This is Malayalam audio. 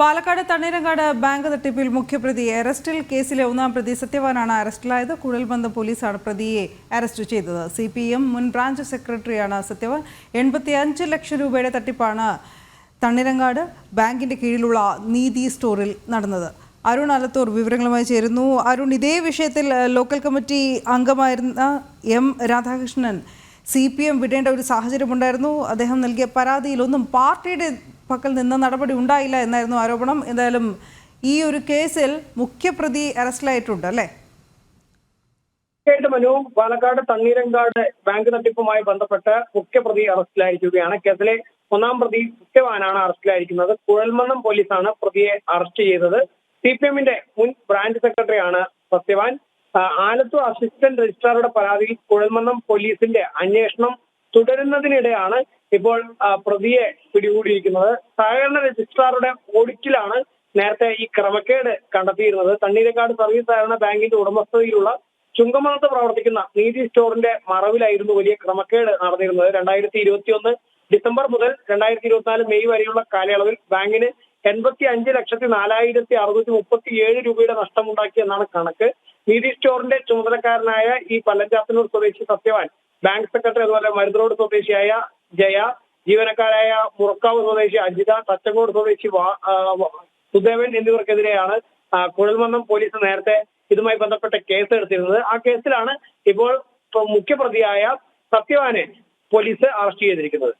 പാലക്കാട് തണ്ണീരങ്കാട് ബാങ്ക് തട്ടിപ്പിൽ മുഖ്യപ്രതി അറസ്റ്റിൽ കേസിലെ ഒന്നാം പ്രതി സത്യവാനാണ് അറസ്റ്റിലായത്. കുഴൽബന്ധം പോലീസാണ് പ്രതിയെ അറസ്റ്റ് ചെയ്തത്. സി പി എം മുൻ ബ്രാഞ്ച് സെക്രട്ടറിയാണ് സത്യവാൻ. എൺപത്തി അഞ്ച് ലക്ഷം രൂപയുടെ തട്ടിപ്പാണ് തണ്ണീരങ്കാട് ബാങ്കിന്റെ കീഴിലുള്ള നീതി സ്റ്റോറിൽ നടന്നത്. അരുൺ അലത്തൂർ വിവരങ്ങളുമായി ചേരുന്നു. അരുൺ ഇതേ വിഷയത്തിൽ ലോക്കൽ കമ്മിറ്റി അംഗമായിരുന്ന M Radhakrishnan C P M വിടേണ്ട ഒരു സാഹചര്യമുണ്ടായിരുന്നു. അദ്ദേഹം നൽകിയ പരാതിയിലൊന്നും പാർട്ടിയുടെ പക്കൽ നിന്ന് നടപടി ഉണ്ടായില്ല എന്നായിരുന്നു ആരോപണം. എന്തായാലും ഈ ഒരു കേസിൽ മുഖ്യപ്രതി അറസ്റ്റിലായിട്ടുണ്ട് അല്ലേ? തീർച്ചയായിട്ടും മനു പാലക്കാട് തണ്ണീരങ്കാട് ബാങ്ക് തട്ടിപ്പുമായി ബന്ധപ്പെട്ട് മുഖ്യപ്രതി അറസ്റ്റിലായിരിക്കുകയാണ്. കേസിലെ ഒന്നാം പ്രതി സത്യവാനാണ് അറസ്റ്റിലായിരിക്കുന്നത്. കുഴൽമന്നം പോലീസാണ് പ്രതിയെ അറസ്റ്റ് ചെയ്തത്. സി പി എമ്മിന്റെ മുൻ ബ്രാഞ്ച് സെക്രട്ടറിയാണ് സത്യവാൻ. ആലത്തൂർ അസിസ്റ്റന്റ് രജിസ്ട്രാറുടെ പരാതിയിൽ കുഴൽമന്നം പോലീസിന്റെ അന്വേഷണം തുടരുന്നതിനിടെയാണ് ഇപ്പോൾ പ്രതിയെ പിടികൂടിയിരിക്കുന്നത്. സഹകരണ രജിസ്ട്രാറുടെ ഓഡിറ്റിലാണ് നേരത്തെ ഈ ക്രമക്കേട് കണ്ടെത്തിയിരുന്നത്. തണ്ണീരക്കാട് സർവീസ് സഹകരണ ബാങ്കിന്റെ ഉടമസ്ഥതയിലുള്ള ചുങ്കമണത്ത് പ്രവർത്തിക്കുന്ന നീതി സ്റ്റോറിന്റെ മറവിലായിരുന്നു വലിയ ക്രമക്കേട് നടന്നിരുന്നത്. രണ്ടായിരത്തി ഇരുപത്തിയൊന്ന് ഡിസംബർ മുതൽ രണ്ടായിരത്തി ഇരുപത്തിനാല് മെയ് വരെയുള്ള കാലയളവിൽ ബാങ്കിന് എൺപത്തി അഞ്ച് ലക്ഷത്തി നാലായിരത്തി അറുന്നൂറ്റി മുപ്പത്തി ഏഴ് രൂപയുടെ നഷ്ടമുണ്ടാക്കി എന്നാണ് കണക്ക്. നീതി സ്റ്റോറിന്റെ ചുമതലക്കാരനായ ഈ പല്ലഞ്ചാത്തന്നൂർ സ്വദേശി സത്യവാൻ ബാങ്ക് സെക്രട്ടറി അതുപോലെ മരുതറോഡ് സ്വദേശിയായ ജയ ജീവനക്കാരായ മുറക്കാവ് സ്വദേശി അജിത തച്ചങ്കോട് സ്വദേശി സുദേവൻ എന്നിവർക്കെതിരെയാണ് കുഴൽമന്നം പോലീസ് നേരത്തെ ഇതുമായി ബന്ധപ്പെട്ട കേസ് എടുത്തിരുന്നത് ആ കേസിലാണ് ഇപ്പോൾ മുഖ്യപ്രതിയായ സത്യവാനെ പോലീസ് അറസ്റ്റ് ചെയ്തിരിക്കുന്നത്.